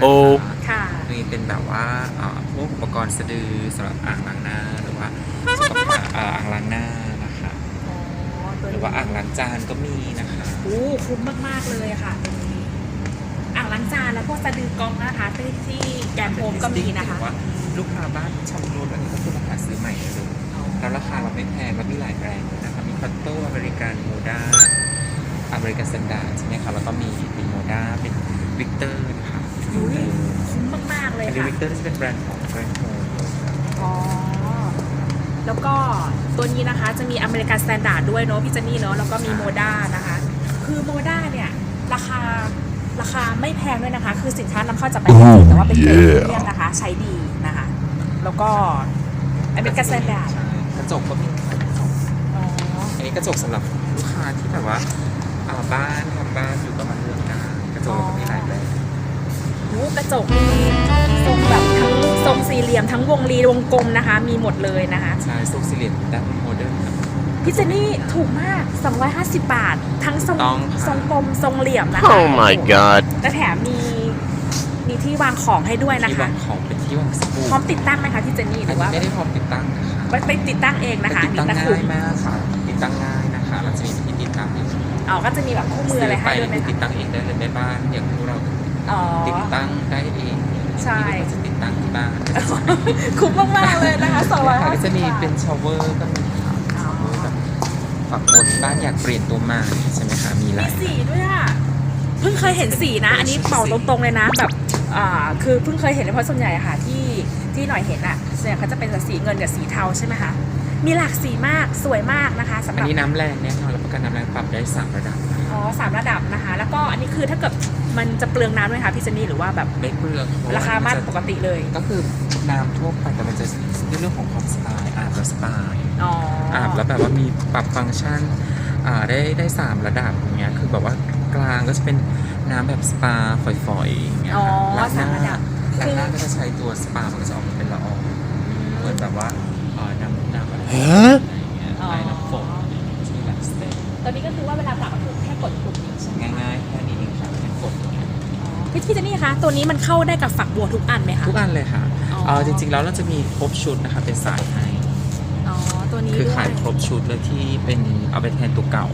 โอ้นะคะค่ะมีเป็นแบบว่าเอ่อพวกอุปกรณ์สะดือสำหรับอ่างล้างหน้าหรือว่าสุขภาพเอ่ออ่างล้างหน้านะคะอ๋อตัวหนี้รือว่าอ่างล้างจานก็มีนะคะโอ้คุ้มมากๆเลยค่ะตรงนี้อ่างล้างจานแล้วพวกสะดือกองนะคะที่ที่แกมโฮมก็มีนะคะว่าลูกค้าบ้านชำรุดอันนี้ก็คือมาหาซื้อใหม่เลยแล้วราคาเราไม่แพงแล้วมีหลายแบรนด์เลยนะคะมีคอตโต้อเมริกันโมด้าอเมริกันสแตนดาร์ดใช่ไหมคะแล้วก็มีเป็นโมด้าเป็นวิกเตอร์นะคะ อุ๊ยคุ้มมาก ๆ เลยอันนี้ค่ะ วิกเตอร์จะเป็นแบรนด์ของแบรนด์โฮมอ๋อ แล้วก็ตัวนี้นะคะจะมีอเมริกันสแตนดาร์ดด้วยเนาะพี่เจนนี่เนาะแล้วก็มีโมด้านะคะ คือโมด้าเนี่ย ราคาราคาไม่แพงด้วยนะคะ คือสินค้านำเข้าจากประเทศจีนแต่ว่าเป็นเกรดพรีเมียมนะคะ ใช้ดีนะคะ แล้วก็อเมริกันสแตนดาร์ดใช่กระจกก็มีกระจกอ๋ออันนี้กระจกสำหรับลูกค้าที่แบบว่าอ่าบ้านทำบ้านอยู่ก็มาเลือกได้กระจกก็มีหลายแบรนด์ หูกระจกมีทรงแบบทั้งทรงสี่เหลี่ยมทั้งวงรีวงกลมนะคะ มีหมดเลยนะคะ ใช่ทรงสี่เหลี่ยมด้านโมเดิร์นครับ พี่เจนนี่ถูกมาก 250 บาท ทั้งทรงต้องค่ะ ทรงกลมทรงเหลี่ยมนะคะ Oh my god. และแถมมีมีที่วางของให้ด้วยนะที่คะ วางของเป็นที่วางสบู่พร้อมติดตั้งไหมคะพี่เจนนี่หอัรืนอนี้ว่าไม่ได้พร้อมติดตั้งนะคะไปไปติดตั้งเองนะคะติดตั้งนี่นะง่าคุณยมากค่ะติดตั้งง่ายนะคะเราจะมีวิธีติดตั้งให้ อ๋อก็จะมีแบบคู่มืออะไรให้ด้วยไหมซื้อไปติดคะตั้งเองได้เลยแม่บ้านอย่างพวกเรา อ๋อ ติดตั้งได้เองใช่ที่เราจะติดตั้งที่บ้านคุ้มมากๆเลยนะคะค่ะก็250จะมีบาทเป็นชาวเวอร์ก็มีค่ะชาวเวอร์แบบฝักบนบ้านอยากเปลี่ยนตัวใหม่ใช่ไหมคะมีหมีลาย สีด้วยอะเพิ่งเคยเห็นสีนะ อันนี้เป่าตรงๆเลยนะแบบอ่าคือเพิ่งเคยเห็นเลยเพราะส่วนใหญ่อะค่ะที่ที่หน่อยเห็นอะส่วนใหญ่เขาจะเป็นแต่สีเงินกับสีเทาใช่ไหมคะมีหลากสีมากสวยมากนะคะสำหอันรับ นี้น้ำแรงแน่นอนรับประกันน้ำแรงปรับได้สามระดับนะคะ อ๋อสามระดับนะคะ แล้วก็อันนี้คือถ้าเกิดมันจะเปลืองน้ำไหมคะพี่เจนนี่หรือว่าแบบไม่เปลืองเพะราคามาตรปกติเลย ก็คือน้ำทั่วไปแต่มันจะในเรื่องของความสบายอาบแล้วสบายอ๋ออาบแล้วแบบว่ามีปรับฟังก์ชันอ่าได้ได้สามระดับอย่างเงี้ยคือแบบว่ากลางก็จะเป็นน้ำแบบสปาฝอยๆอย่างเงี้ยอ๋อค่ะล้างหสามน้าระดับ ล้าคืงอหน้าก็จะใช้ตัวสปามันก็จะออกมาเป็นละอองเหมือนแบบว่าเอ่อน้ำน้ำอะไรฮะอย่างเงี้ยไอ้น้ำฝนที่แบบสเตย์ตอนนี้ก็คือว่าเวลาปรับก็คือแค่ กดปุ่มนี้ใช่ไหมง่ายๆแค่นี้เองค่ะแค่กดอย่างเงี้ยพี่พี่เจนนี่คะตัวนี้มันเข้าได้กับฝักบัวทุกอันไหมคะ ทุกอันเลยค่ะอ๋อ เออจริงๆแล้วเราจะมีครบชุดนะคะเป็นสายให้ อ๋อตัวนี้คือด้วยขายครบชุดเลยที่เป็นเอาไปแทนตัวเก่า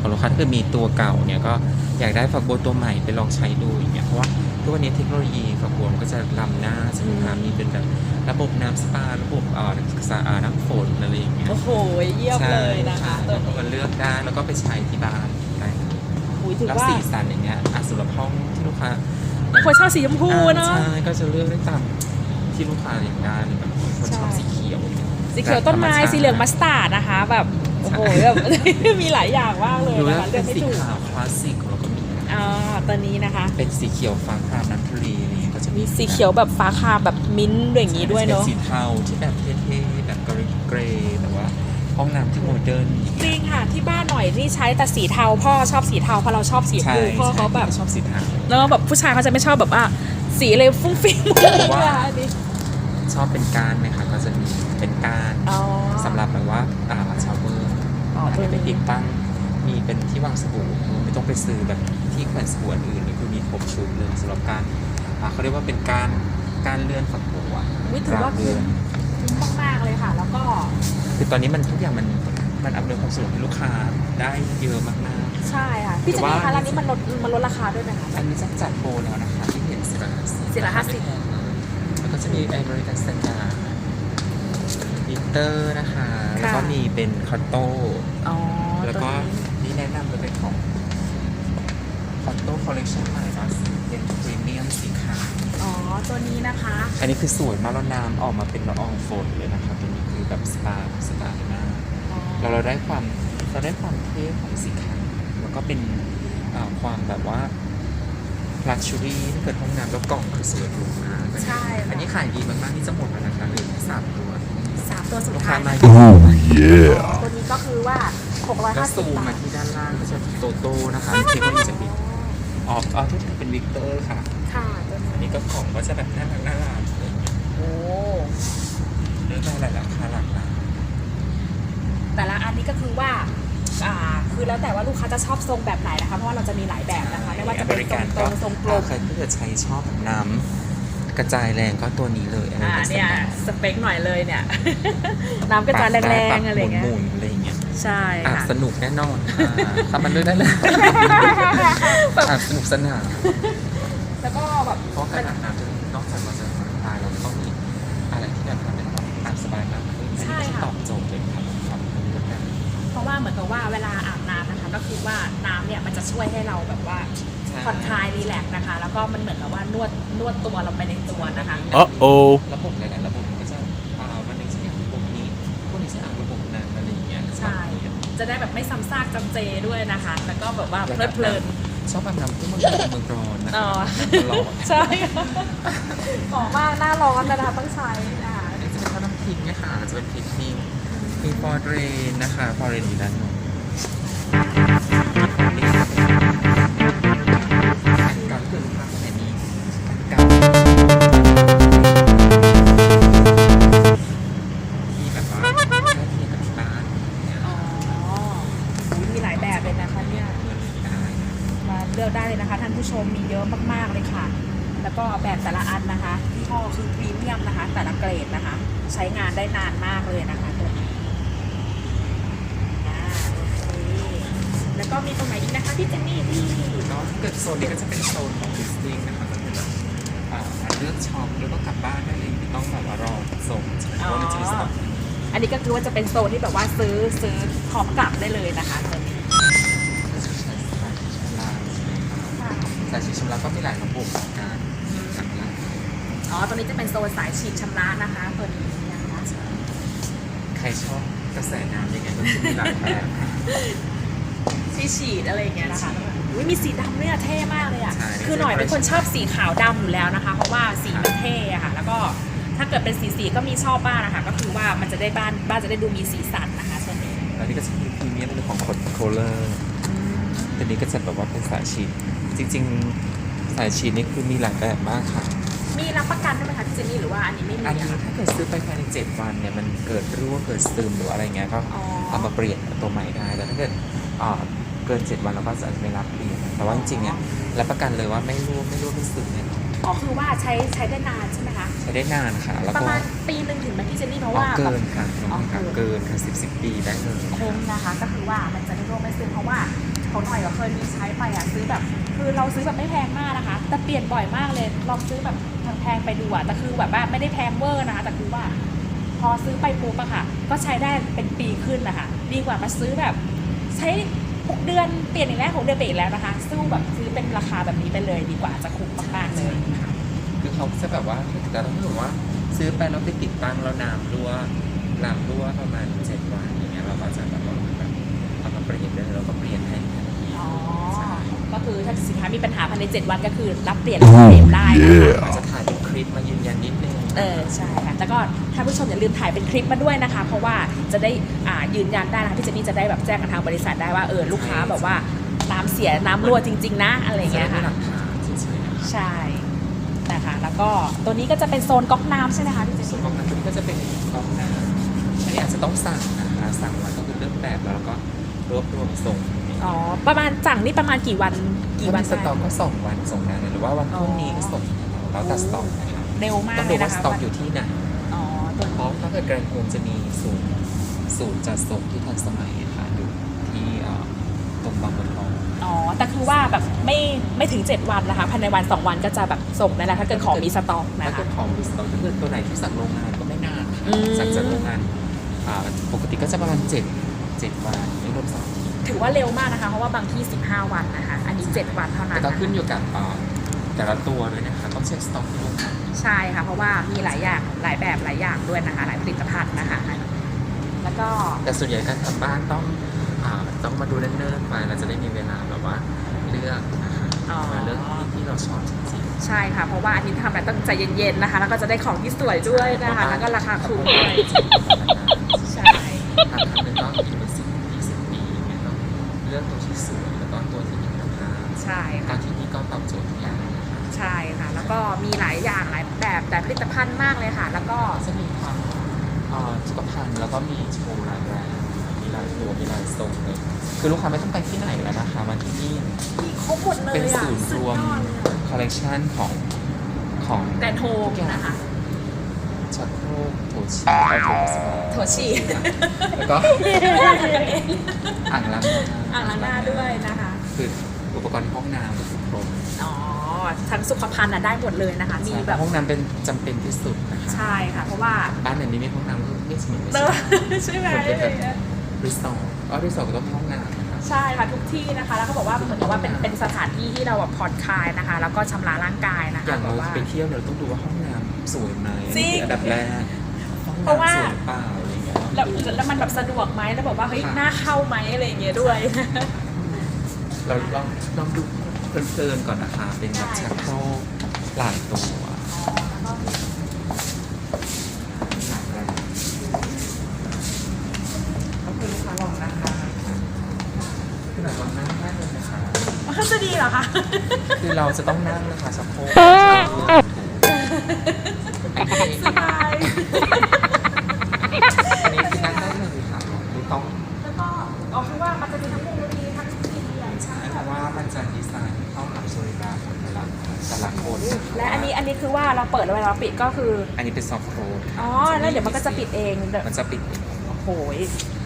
ของลูกค้าถ้าเกิดมีตัวเก่าเนี่ยก็อยากได้ฝักบัวตัวใหม่ไปลองใช้ดูอย่างเงี้ยเพราะว่าทุกวันนี้เทคโนโลยีฝักบัวมันก็จะล้ำหน้าใช่ไหมคะมีเป็นแบบระบบน้ำสปาระบบเอ่อสะอาดน้ำฝนอะไรอย่างเงี้ยโอ้โหเยี่ยมเลยนะคะใช่ตัวแล้วก็นี้ มาเลือกได้แล้วก็ไปใช้ที่บ้านได้อุ้ย ถือแล้วว่าสีสันอย่างเงี้ยอะสำหรับห้องที่ลูกค้าคนชอบสีชมพูเนาะใช่ก็จะเลือกได้ตามที่ลูกค้าอยากได้หรือแบบคนชอบใช่ สีเขียวอย่างเงี้ย สีเขียวต้นไม้ธรรมชาติสีเหลืองมัสตาร์ดนะคะ แบบโอ้โหแบบ มีหลายอย่างมากเลยดูนะแล้วคะเลืเป็อกนไม่สีถูกขาวคลาสสิกของเราก็มีนะอ่าตัวนี้นะคะ เป็นสีเขียวฟ้าครามน้ำทะเลอะไรเงี้ยก็จะมีสีเขียวแบบฟ้าคามแบบมิ้นท์อย่างนี้ด้วยเนาะ ป็สีเทาที่แบบเท่ๆแบบกรีเกรย์แต่ว่า ห้องน้ำที่โมเดิร์น จริงค่ะที่บ้านหน่อยนี่ใช้แต่สีเทาพ่อชอบสีเทาเพราะเราชอบสีชมใช่พูพ่อเขาแบบใช่ชอบสีเทาแล้วแบบผู้ชายเขาจะไม่ชอบแบบว่าสีเลยฟุ้งฟิ้งว่าอันนี้ชอบเป็นก้านไหมคะก็จะมีเป็นก้านอ๋อสำหรับแบบว่าอ่าชาวเวอร์อ๋อตัวให้ไปนี้ติดตั้งมีเป็นที่วางสบู่ไม่ต้องไปซื้อแบบที่แขวนสบู่อันอื่นเลยคือมีครบชุดเลยสำหรับการอ่าเขาเรียกว่าเป็นการการเลื่อนฝักบัววิถือว่าเลื่คุ้อมนคุ้ มมากๆเลยค่ะ แล้วก็คือตอนนี้มันทุกอย่างมันมันอำนวยความสะดวกให้ลูกค้าได้เยอะมากใช่ค่ะพี่เจะหรือมีว่าคะร้านนี้มันลดมันลดราคาด้วยไหมคะ ๆอันนี้จะจัดโปรแล้วนะคะที่เห็นสิบห้าสิบสี่ร้อยห้าสิบ แล้วก็จะมีอเมริกันสแตนดาร์ดอินเตอร์นะคะ แล้วก็มีเป็นคอตโต้ อ๋อแล้วก็ตัวนี้นี่แนะนำเลยเป็นของคอตโต้คอลเลคชันใหม่ก็ เป็นพรีเมียมสีขาวอ๋อ ตัวนี้นะคะ อันนี้คือสวยมากแล้วน้ำออกมาเป็นละอองฝนเลยนะคะตัวนี้คือแบบสปาสไตล์มากอ๋อเราเราได้ความเราได้ความเท่ของสีขาวแล้วก็เป็นอ่าความแบบว่าลักชัวรี่ถ้าเกิดห้องน้ำแล้วกล่องคือสวยหรูมากใช่ค่ะอันนี้ขายดีมากๆนี่จะหมดแล้วนะคะเหลือแค่สามตัวสามตัวสุดลูกท้าค้ายมานะเยอะ Yeah. ตัวนี้ก็คือว่าก็650ซูมบามาทที่ด้านล่างก็จะโตโต้นะคะเทคโนโลยีจะ มีออกอ๋อที่เป็นวิกเตอร์ค่ะ ค่ะตัวอันนี้นี้ก็ของก็จะแบบน่ารักน่ารักอะไรอย่างเงี้ยโอ้เลือกได้หลายราคาหลากหลายแต่ละอันนี้ก็คือว่าอ่าคือแล้วแต่ว่าลูกค้าจะชอบทรงแบบไหนนะคะ เพราะว่าเราจะมีหลายแบบนะคะไม่ว่าจะเป็นทรงตรงทรงกลมใครที่จะใช้ชอบน้ำกระจายแรงก็ตัวนี้เลยอ่าเป็นเนี่ยสสเปคหน่อยเลยเนี่ย น้ำกระจายแรงๆอะไรอย่างเงี้ยหมุน ๆอะไรอย่างเงี้ยใช่อะค่ะ สนุกแน่นอนค่ะทำมันด้วยได้เลยอะสนุกสนานแล้วก็แบบเพราะขนาดน้ำนอกจากเราจะผ่อนคลายเราต้องมีอะไรที่แบบทำให้เราอ่านสบายมากขึ้นอันนี้ก็ตอบโจทย์เลยครับครับเป็นเรื่องนั้นเพราะว่าเหมือนกับว่าเวลาอาบน้ำนะคะก็คือว่าน้ำเนี่ยมันจะช่วยให้เราแบบว่าใช่ผ่อนคลายรีแลกซ์นะคะ แล้วก็มันเหมือนกับว่านวดนวดตัวเราไปในตัวนะคะ Uh-oh. ระบบหลายๆระบบมันก็จะ จะได้แบบไม่ซ้ำซากจำเจด้วยนะคะ แล้วก็แบบว่าเพลิดเพลินชอบอาบน้ำที่เมืองเมืองร้อนนะอ๋คะอตลอดใช่หอมมากหน้าร้อนนะคะต้องใช้นะคะอันนี้จะเป็นข้าวน้ำพริกนะคะจะเป็นพริกนิ่งมีฟอร์เรนนะคะฟอร์เรนอยู่ด้านโน้นนี่ นาะถ้าเกิดโซนนี้ก็จะเป็นโซนของลิสติ้งนะคะก็คือแบบอ่าเลือกช็อปแล้วก็กลับบ้านได้เลยไม่ต้องแบบว่ารอส่งใช่ไหมเพราะว่ามันจะมีสต็อกอันนี้ก็คือว่าจะเป็นโซนที่แบบว่าซื้อซื้อพร้อมกลับได้เลยนะคะตัวนี้ก็จะใช้สายชำระใช่ไหมครับสายชำระก็มีหลายระบบในการชำระอ๋อตัวนี้จะเป็นโซนสายฉีดชำระนะคะตัวนี้นะคะใครชอบกระแสน้ำยังไงก็จะมีหลายแบบที่ฉีดอะไรอย่างเงี้ยนะคะ อุ้ยมีสีดำเนี่ยเท่มากเลยอะ ใช่คือหน่อยเป็นคนชอบสีขาวดำอยู่แล้วนะคะ เพราะว่าสีมันเท่อะค่ะ แล้วก็ถ้าเกิดเป็นสีสีก็มีชอบบ้างนะคะ ก็คือว่ามันจะได้บ้านบ้านจะได้ดูมีสีสันนะคะส่วนนี้แล้วนี่ก็จะมีพรีเมียมเรื่องของคอนโทรลเลอร์ตัวนี้ก็จะแบบว่าเป็นสายฉีด จริงๆ สายฉีดนี่คือมีหลายแบบมากค่ะ มีรับประกันด้วยไหมคะพี่เจนนี่หรือว่าอันนี้ไม่มีอันนี้อะคะถ้าเกิดซื้อไปภายใน7วันเนี่ยมันเกิดรั่วเกิดซึมหรืออะไรเงี้ยก็อ๋อ เอามาเปลี่ยนตัวใหม่ได้ แต่ถ้าเกิดอ่า เกิน 7 วันเราก็จะไม่รับเปลี่ยนแต่ว่าจริงๆเนี่ยรับประกันเลยว่าไม่รั่วไม่รั่วไม่ซึมเนี่ยอ๋อคือว่าใช้ใช้ได้นานใช่ไหมคะ ใช้ได้นานค่ะ แล้วประก็มาณปีหนึ่งถึงไหมพี่เจนนี่เพราะอ๋อว่า เกิแบบนค่ะน้องค่ะอ๋อเกิเกินนค่ะสิบสิบปีได้เลยคุ้มนะคะก็คือว่ามันจะไม่ร่วงไม่ซึมเพราะว่าเขาหน่อยก็เคยมีใช้ไปอะซื้อแบบ คือเราซื้อแบบไม่แพงมากนะคะ แต่เปลี่ยนบ่อยมากเลยลองซื้อแบบแพงๆไปดูอะแต่คือแบบว่าไม่ได้แพงเวอร์นะคะ แต่คือว่า พอซื้อไปปุ๊บอะค่ะ ก็ใช้ได้เป็นปีขึ้นนะคะดีกว่ามาซื้อแบบ ใช้ หกเดือนเปลี่ยนอีกแล้วหกเดือนเปลี่ยนอีกแล้วนะคะสู้แบบซื้อเป็นราคาแบบนี้ไปเลยดีกว่าจะคุ้มมากๆเลยคือเขาจะแบบว่าแต่ถ้าถือว่าซื้อไปแล้วไปติดตั้งแล้วน้ำรั่วน้ำรั่วประมาณเจ็ดวันอย่างเงี้ยเราก็จะแบบว่าแบบเอามาเปลี่ยนได้เลยเราก็เปลี่ยนให้ทันทีอ๋อใช่ก็คือถ้าสินค้ามีปัญหาภายใน 7 วันก็คือรับเปลี่ยนรับเปลี่ยนได้นะคะอาจจะถ่ายเป็นคลิปมายืนยันนิดนึง เออใช่ค่ะแล้วก็ท่านผู้ชมอย่าลืมถ่ายเป็นคลิปมาด้วยนะคะ เพราะว่าจะได้อ่ายืนยันได้นะคะพี่เจนนี่จะได้แบบแจ้งกับทางบริษัทได้ว่าเออลูกค้าแบบว่าน้ำเสียน้ำรั่วจริง ๆ นะอะไรอย่างเงี้ยจะได้ค่ะ หลักฐานเฉยๆนะคะใช่นะคะแล้วก็ตัวนี้ก็จะเป็นโซนก๊อกน้ำใช่ไหมคะพี่เจนส่วนนี่ของนั้นตัวนี้ก็จะเป็นกล้องน้ำอันนี้อาจจะต้องสั่งนะคะสั่งมาก็คือเลือกแบบแล้วก็รวบรวมส่งอ๋อประมาณสั่งนี่ประมาณกี่วันกี่กี่วัวันนสต็อกก็สองวันส่งได้เลยหรือว่าวันพรุ่งนี้ก็ส่งแล้วแต่สต็อกนะคะ เร็วมากต้องเลดูยว่านะสคะต็อกอยู่ที่ไหน อ๋อตัวเพราะถ้าเกิดแกรนด์โฮมจะมีศูนย์ศูนย์จัดส่งที่ทันสมัยค่ะอยู่ที่เอ่อตรงบางบัวทองอ๋อแต่คือว่าแบบไม่ไม่ถึง 7 วันนะคะภายในวัน 2 วันก็จะแบบส่งได้แล้วถ้าเกิดของมีสต็อกนะถ้าคะเกิดของมีสต็อกถ้าเกิดตัวไหนที่สั่งโรงงานก็ไม่นานค่ะอืม สั่งจากโรงงานอ่าปกติก็จะประมาณ7 7วันไม่รวมเสาร์อาทิตย์ถือว่าเร็วมากนะคะ เพราะว่าบางที่ 15 วันนะคะ อันนี้ 7 วันเท่านั้แต่นก็นะคะขึ้นอยู่กับเอ่อแต่ละตัวด้วยนะคะ ต้องเช็คสต็อกที่โรงงานใช่ค่ะ เพราะว่ามีหลายอย่างหลายแบบหลายอย่างด้วยนะคะ หลายผลิตภัณฑ์นะคะ แล้วก็แต่ส่วนใหญ่การทำบ้านต้องอ่าต้องมาดูเนิ่นๆไปเราจะได้มีเวลาแบบว่าเลือกนะคะอ๋อมาเลือกที่ที่เราชอบจริงๆใช่ค่ะ เพราะว่าอันนี้ทำแบบต้องใจเย็นๆนะคะ แล้วก็จะได้ของที่สวยด้วยนะคะ แล้วก็ราคาถูกด้วย หลายแบบแต่ผลิตภัณฑ์มากเลยค่ะ แล้วก็จะมีทั้งเอ่อสุขภัณฑ์แล้วก็มีโชว์หลายแบรนด์มีหลายตัวมีหลายทรงเลยคือลูกค้าไม่ต้องไปที่ไหนแล้วนะคะมาที่นี่ มีครบหมดเลยเป็นอะศูนย์รวมสุดยอดเลยอะคอลเลกชันของของแกรนด์โฮมนะคะชักโครกโถชีเอาโถสโถชีแล้วก็อ่างล้างหน้าอ่างล้างหน้าด้วยนะคะ คืออุปกรณ์ในห้องน้ำครบ อ๋อ ทั้งสุขภัณฑ์น่ะได้หมดเลยนะคะ มีแบบห้องน้ำเป็นจำเป็นที่สุดนะคะใช่ค่ะ เพราะว่าบ้านไหนไม่มีห้องน้ำก็ไม่สมไม่เนใช่อะใช่ไหมเป็นแบบรีสอร์ทอ๋อรีสอร์ทก็ต้องมีห้องน้ำนะคะใช่ค่ะทุกที่นะคะ แล้วเขาบอกว่าเหมือนกับว่าเป็นเป็นสถานที่ที่เราแบบผ่อนคลายนะคะ แล้วก็ชำระร่างกายนะอคะย่างแบเราบว่าไปเที่ยวเนี่ยเราต้องดูว่าห้องน้ำสวยไหมจริงอันดับแรกห้องเพราะว่าน้ำสวยเปล่าอะไรอย่างเงี้ยแล้วแล้วมันแบบสะดวกไหมแล้วแบบว่าเฮ้ยค่ะน่าเข้าไหมอะไรอย่างเงี้ยด้วย เราลองลองดู เพลินๆก่อนนะคะ เป็นแบบชักโครกหลายตัวหลายแบรนด์ก็คือลูกค้าลองนะคะคือแบบลองนั่งได้เลยนะคะมันจะดีเหรอคะ คือเราจะต้องนั่งนะคะชักโครกอันนี้สบาย อันนี้คือนั่งได้เลยค่ะไม่ต้อง แล้วก็เอาคือว่ามันจะมีทั้งมุมดีทั้งทีเดียใช่ เพราะว่ามันจะดีไซน์เข้ากับสรีระของแต่ละแต่ละคน และอันนี้อันนี้คือว่า เราเปิดแล้วเวลาเราปิดก็คือ อันนี้เป็นซอฟต์โคลอ๋อ แล้วเดี๋ยวมันก็จะปิดเองเดี๋ยวมันจะปิดเองโอ้โห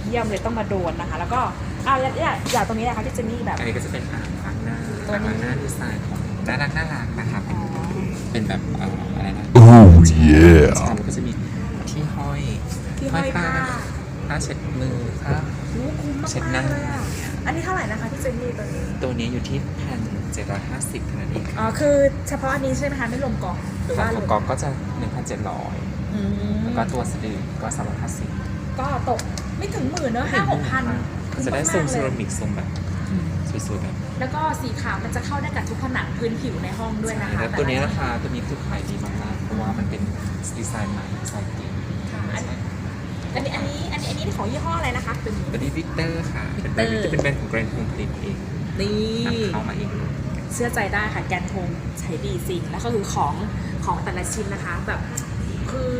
เยี่ยมเลยต้องมาโดนนะคะ แล้วก็อ้าวอย่างอย่างอย่างตรงนี้นะคะที่เจนนี่แบบอันนี้ก็จะเป็นอ่างล้างหน้าตัวนี้อ่างล้างหน้าดีไซน์ของน่ารักน่ารักนะคะเป็นเป็นแบบเอ่ออะไรนะ Oh ใช่ yeah. มันก็จะมีที่ห้อยที่ห้อยผ้าผ้าเช็ดมือผ้ารู้คุ้มมากเช็ดหน้าๆเลย อะอันนี้เท่าไหร่นะคะที่เจนนี่ตัวนี้ ตัวนี้อยู่ที่พันเจ็ดร้อยห้าสิบเท่านั้นเองอ๋อคือเฉพาะอันนี้ใช่ไหมคะไม่รวมกล่องหรือค่าว่าของกองก็จะหนึ่งพันเจ็ดร้อยอืมแล้วก็ตัวสะดือก็สามร้อยห้าสิบก็ตกไม่ถึงหมื่นเนอะห้าหกพันจะได้ทรงเซรามิกทรงแบบสวยๆแบบแล้วก็สีขาวมันจะเข้าได้กับทุกผนังพื้นผิวในห้องด้วยนะคะแล้วตัวนี้ราคาตัวนี้คือขายดีมากๆเพราะว่ามันเป็นดีไซน์ใหม่ดีไซน์เก๋ค่ะ อันอันนี้อันนี้อันนี้อันนี้ของยี่ห้ออะไรนะคะเป็นตัวนี้วิกเตอร์ค่ะ เป็นแบรนด์ Victor จะเป็นแบรนด์ของแกรนด์โฮมผลิตเองนี่นำเข้ามาเองเชื่อใจได้ค่ะแกนโฮมใช้ดีจริงแล้วก็คือของของแต่ละชิ้นนะคะแบบคือ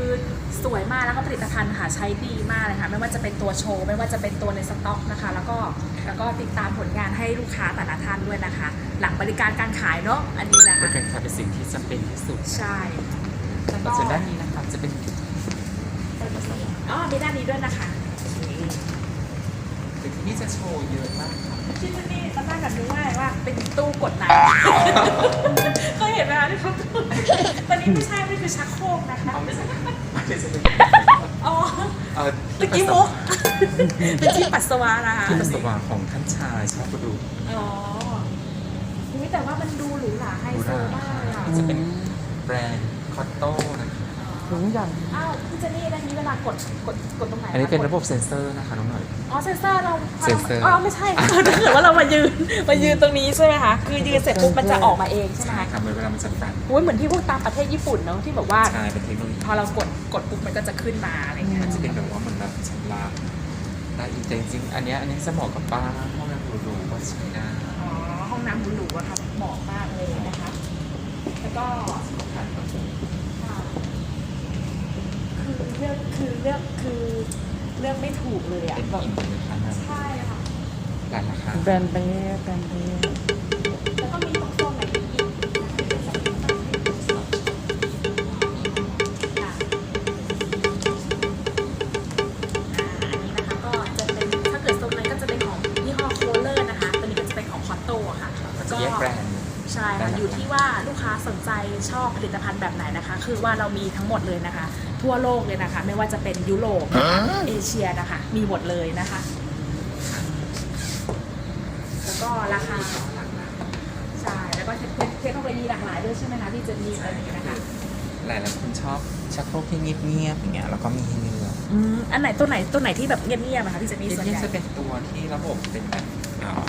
สวยมากแล้วก็ผลิตภัณฑ์ค่ะใช้ดีมากเลยค่ะ ไม่ว่าจะเป็นตัวโชว์ ไม่ว่าจะเป็นตัวในสต็อกนะคะ แล้วก็แล้วก็ติดตามผลงานให้ลูกค้าแต่ละท่านด้วยนะคะ หลังบริการการขายเนาะอันนี้นะบคะริการขายเป็นสิ่งที่จำเป็นที่สุดใช่แล้วก็ส่วนด้านนี้นะคะจะเป็น อ๋อมีด้านนี้ด้วยนะคะเป็นที่นี่จะโชว์เยอะมากค่ะที่นี่ตอนแรกแบบนึกว่าว่าเป็นตู้กดน้ำเคยเห็นไหมคะที่เขาตอนนี้ไม่ใช่ไม่คือชักโครกนะคะ เอาไม่ใช่ไม่ใช่เป็นอ๋อเอ่อตะที่กี้ปัสสามุวะกเป็นที่ปัสสาวะนะคะที่ปัสสาวะของท่านชายชอบดูอ๋ออุ๊ยแต่ว่ามันดูหรูหราไฮดูโซรามากเลยอะจะเป็นแบรนด์คอตโต้นะคะ ถุงใหญ่อ้าวพี่เจนนี่ด้านนี้เวลากดกดกดตรงไหนอันนี้เป็นระบบเซ็นเซอร์นะคะน้องหน่อย อ๋อเซนเซอร์เราเซ็นเซอร์อ๋อไม่ใช่ถ้าเกิดว่าเรามายืนมายืนตรงนี้ใช่ไหมคะคือยืนเสร็จปุ๊บมันจะออกมาเองใช่ไหมคะค่ะเวลามันจะตัดอุ้ยเหมือนที่พวกตามประเทศญี่ปุ่นเนาะที่แบบว่า ใช่เป็นเทคโนโลยีพอเรากดกดปุ๊บมันก็จะขึ้นมาอะไรเงี้ยมันจะเป็นแบบว่าเหมือนแบบชำระได้อีกแต่จริงๆอันเนี้ยอันนี้จะเหมาะกับบ้านห้องน้ำหรูๆก็ใช้ได้อ๋อห้องน้ำหรูๆอะค่ะเหมาะมากเลยนะคะ แล้วก็ค่ะคือเลือกคือเลือกคือเลือกไม่ถูกเลยอะเป็นแบบอินเลยนะคะนะใช่ค่ะหลายราคาแบรนด์เบ้แบรนด์เบ้แล้วก็มีตรงโซนไหนอีกค่ะอ่าอันนี้นะคะก็จะเป็นถ้าเกิดโซนนั้นก็จะเป็นของยี่ห้อโคเลอร์นะคะตัวนี้ก็จะเป็นของคอตโต้ค่ะมันจะแยกแบรนด์ใช่ค่ะอยู่ที่ว่าลูกค้าสนใจชอบผลิตภัณฑ์แบบไหนนะคะ คือว่าเรามีทั้งหมดเลยนะคะ ทั่วโลกเลยนะคะ ไม่ว่าจะเป็นยุโรปนะคะเอเชียนะคะ มีหมดเลยนะคะ แล้วก็ราคาใช่แล้วก็เทคเทคโนโลยีหลากหลายด้วยใช่ไหมคะที่เจนนี่ตัวนี้นะคะ หลายหลายๆคนชอบชักโครกที่เงียบๆอย่างเงี้ยแล้วก็มีให้เลือกอืมอันไหนตัวไหนตัวไหนที่แบบเงียบๆนะคะที่เจนนี่ที่ส่วนนี่ใหญ่จะเป็นตัวที่ระบบเป็นแบบเอ่อ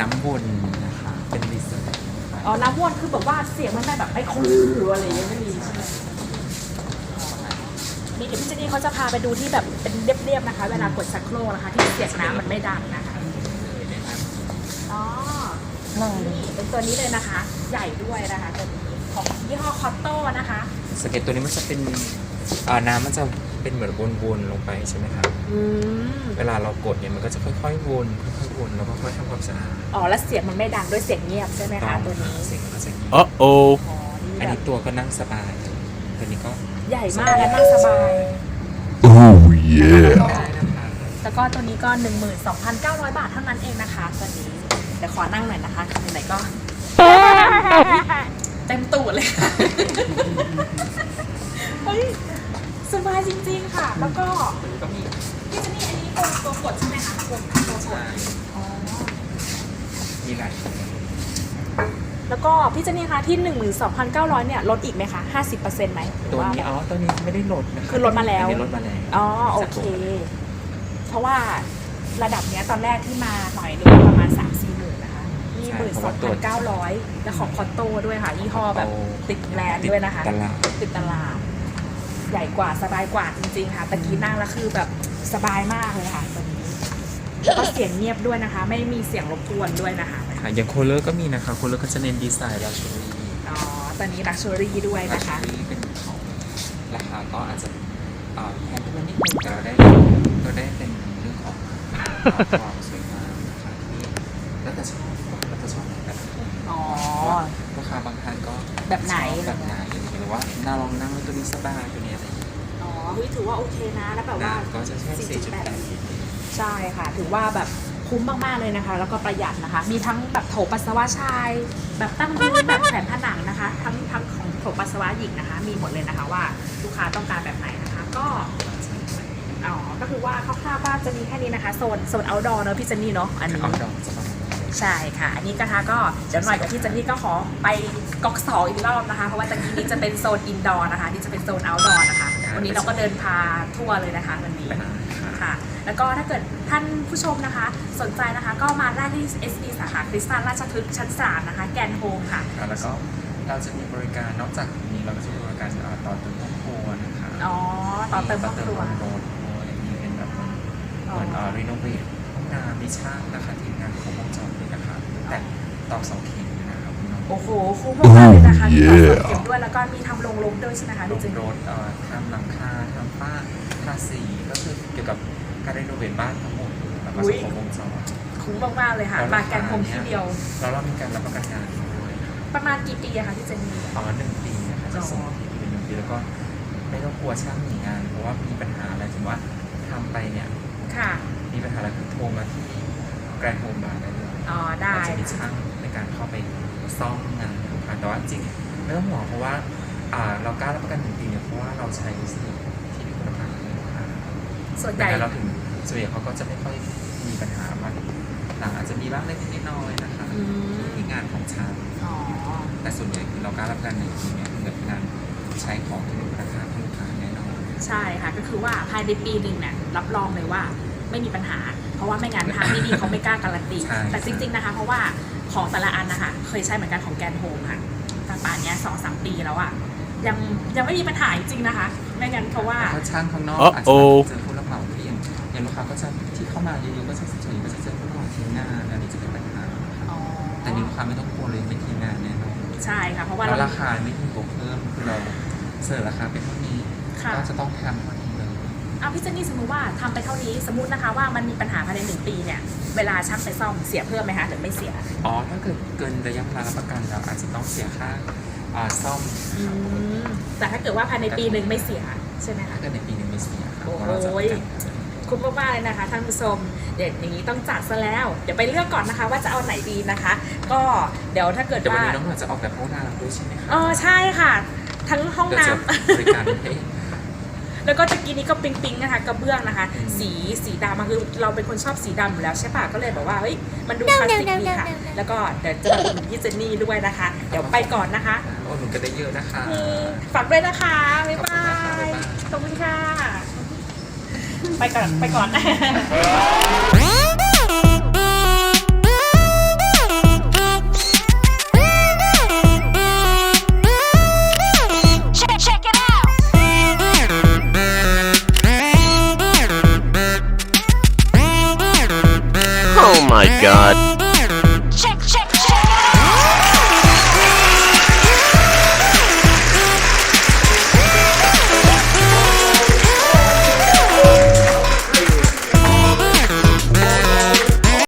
น้ำวนนะคะเป็นรีเซ็ตอ๋อน้ำวนคือแบบว่าเสียงมันไม่แบบไอ้คงหรืออะไรอย่างเงี้ยไม่มีใช่ไหม นี่เดี๋ยวพี่เจนนี่เขาจะพาไปดูที่แบบเป็นเรียบๆนะคะ เวลากดชักโครกนะคะ ที่เสียงน้ำมันไม่ดังนะคะอ๋อนั่งเลยเป็นตัวนี้เลยนะคะ ใหญ่ด้วยนะคะตัวนี้ของยี่ห้อคอตโต้นะคะสเก็ตตัวนี้มันจะเป็นเอ่อน้ำมันจะเป็นเหมือนวนๆลงไปใช่ไหมครับอืมเวลาเรากดเนี่ยมันก็จะค่อยๆวนค่อยๆวนแล้วก็ค่อยๆทำความสะอาดอ๋อแล้วเสียงมันไม่ดังด้วยเสียงเงียบใช่ไหมคะตัวนี้เสียงมันก็จะเงียบ Uh oh. อ๋ออันนี่นี้แบบตัวก็นั่งสบาย ตัวนี้ก็ ใหญ่มากและนั่งสบาย Oh yeah. ได้นะคะแล้วก็ตัวนี้ก็ 12,900 บาทเท่านั้นเองนะคะตัวนี้เดี๋ยวขอนั่งหน่อยนะคะไหนๆก็ เต็มตูดเลยค่ะเฮ้ยสบายจริงๆค่ะ แล้วก็ก็มีพี่เจนี่อันนี้ตัวตัวกดใช่ไหมคะตัวตัวกดอ๋อ มีหลาย แล้วก็พี่เจนี่คะที่ 12,900เนี่ยลดอีกไหมคะ 50%ไหมหรือตัวว่านี้อ๋อตัวนี้ไม่ได้ลดนะคะคือลดมาแล้ว อันนี้ลดมาแล้วอ๋อโอเค เพราะว่าระดับเนี้ยตอนแรกที่มาหน่อยนึงประมาณ 3 4หมื่นนะคะนี่หมื่นสองพันเก้าร้อยแล้วของคอตโต้ด้วยค่ะ ยี่ห้อแบบติดแบรนด์ด้วยนะคะ ตลาดติดตลาด ใหญ่กว่าสบายกว่าจริงๆค่ะตะกี้นั่งแล้วคือแบบสบายมากเลยค่ะตัวนี้ แล้วก็เสียงเงียบด้วยนะคะ ไม่มีเสียงรบกวนด้วยนะคะค่ะอย่างโคเลอร์ก็มีนะคะโคเลอร์ก็จะเน้นดีไซน์ราชูรี่อ๋อตอนนี้ลักชัวรี่ด้วยรานะชูคะรี่เป็นของราคาก็อาจจะเอ่อแพงขึ้นมานิดนึงแต่เราได้เราได้เป็นเรื่องของความส ถือว่าแบบคุ้มมากๆเลยนะคะ แล้วก็ประหยัดนะคะ มีทั้งแบบโถปัสสาวะชาย แบบตั้งพื้นแบบแผ่นผนังนะคะ ทั้งทั้งของโถปัสสาวะหญิงนะคะ มีหมดเลยนะคะว่าลูกค้าต้องการแบบไหนนะคะ ก็อ๋อก็คือว่าคร่าวๆก็จะมีแค่นี้นะคะโซนโซน outdoor เนอะพี่เจนนี่เนาะอันนี้เอาดอกจะประมาณนี้ใช่ค่ะ อันนี้กระทะก็เดี๋ยวหน่อยกับพี่เจนนี่ก็ขอไปก๊อกสองอีกรอบนะคะ เพราะว่าตะกี้นี้จะเป็นโซนอินดอร์นะคะ นี่จะเป็นโซนเอาท์ดอร์นะคะ วันนี้เราก็เดินพาทั่วเลยนะคะวันนี้ ค่ะ แล้วก็ถ้าเกิดท่านผู้ชมนะคะ สนใจนะคะก็มาได้ที่ SD สาขาคริสตัลราชพฤกษ์ชั้น3นะคะ แกนโฮมค่ะค่ะ แล้วก็เราจะมีบริการนอกจากนี้เราก็จะมีบริการเอ่อต่อเติมห้องครัวนะคะอ๋อ ต่อเติมห้องครัว ต่อเติมห้องครัวอะไรอย่างนี้เป็นแบบเหมือนเหมือนเอ่อรีโนเวทห้องน้ำมีช่างนะคะทีมงานครบวงจรเลยนะคะตั้งแต่ตอกเสาเข็มนะครับคุณน้อง โอ้โหคุ้มมากๆเลยนะคะมีต่อเติมเก็บด้วยแล้วก็มีทำโรงลมด้วยใช่ไหมคะลพี่งเจน รถเอ่อทำหลังคาทำฝ้าทาสีก็คือเกี่ยวกับ การรีโนเวทบ้านทั้งหมดแล้วก็จะครบวงจรคุ้มมากๆเลยค่ะมาแกนโฮมที่เดียว แล้วเรามีการรับประกันงานด้วยประมาณกี่ปีอะคะพี่เจนนี่ อ๋อหนึ่งปีนะคะจะส่งทีเป็นหนึ่งปีแล้วก็ไม่ต้องกลัวช่างหนีงาน เพราะว่ามีปัญหาอะไรถึงว่าทำไปเนี่ย ค่ะ มีปัญหาอะไรคือโทรมาที่แกรนด์โฮมบาร์ได้เลยอ๋อ ได้ เราจะมีช่างในการเข้าไปซ่อมงานค่ะแต่ว่าจริงไม่ต้องห่วงเพราะว่าอ่าเรากล้ารับประกันหนึ่งปีเนี่ยเพราะว่าเราใช้วัสดุที่มีคุณภาพให้ลูกค้า ส่วนใหดัญ่งนั้นเราถึงส่วนใหญ่เขาก็จะไม่ค่อยมีปัญหามากหลังอาจจะมีบ้างเล็กๆน้อยๆนะคะอืมที่งานของช่างอ๋อแต่ส่วนใหญ่คือเรากล้ารับประกันหนึ่งปีเนี่ยคือแบบงานใช้ของที่มีคุณภาพให้ลูกค้าแน่นอนใช่ค่ะก็คือว่าภายในปีหนึ่งเนี่ยรับรองเลยว่าไม่มีปัญหา เพราะว่าไม่งั้นทางที่ดีเขาไม่กล้าการันตีใช่แต่จริง ๆนะคะ เพราะว่าของแต่ละอันนะคะเคยใช้เหมือนกันของแกนโฮมค่ะตั้งป่านเนี้ยสองสามปีแล้วอะยังยังไม่มีปัญหาจริงๆนะคะไม่งั้นเพราะว่าแล้วก็ช่างข้างนอกอ๋ออาจโอ้จะ ลูกค้าก็จะที่เข้ามาเยอะๆก็จะส่วนใหญ่ก็จะเจอผู้รับเหมาทิ้งงานอันนี้จะเป็นปัญหาอ๋อแต่นี่ลูกค้าไม่ต้องกลัวเลยไม่ทิ้งงานแน่นอนใช่ค่ะ เพราะว่าแล้วเราราคาไม่มีบวกเพิ่มคือเราเสิร์ฟราคาเป็นเท่านี้ค่ะ ก็จะต้องทำเท่านี้เลยเอาพี่เจนนี่สมมติว่าทำไปเท่านี้สมมตินะคะว่ามันมีปัญหาภายในหนึ่งปีเนี่ยเวลาช่างไปซ่อมเสียเพิ่มไหมคะหรือไม่เสีย อ๋อถ้าเกิดเกินระยะเวลารับประกันเราอาจจะต้องเสียค่าอ่าซ่อมอืมแต่ถ้าเกิดว่าภายในปีหนึ่งไม่เสียใช่ไหมคะถ้าเกิดในปีหนึงไม่เสียครับโอ้เพราะเราจะประกัน คุ้มมากๆเลยนะคะท่านผู้ชมเดี๋ยวอย่างนี้ต้องจัดซะแล้ว เดี๋ยวไปเลือกก่อนนะคะว่าจะเอาไหนดีนะคะ ก็เดี๋ยวถ้าเกิดเดี๋ยววันว่านี้น้องหน่อยจะออกแบบห้องน้ำด้วยใช่ไหมคะเออใช่ค่ะ ทั้งห้องเดี๋ยวน้จะบริการให้ำแล้วก็ตะกี้นี้ก็ปิงปิงๆนะคะกระเบื้องนะคะ อืม สีสีดำมันคือเราเป็นคนชอบสีดำอยู่แล้วใช่ปะก็เลยแบบว่าเฮ้ยมันดูคลาสสิกดีค่ะ แล้วก็เดี๋ยวจะมาอุดหนุนพี่เจนนี่ด้วยนะคะ เดี๋ยวไปก่อนนะคะ โอ้หนูก็ได้เยอะนะคะ ฝากด้วยนะคะ บ๊ายบาขอบคุณนะคะบ๊ายบายยขอบคุณค่ะ ไปก่อน ไปก่อน Check, check it out. Oh my god.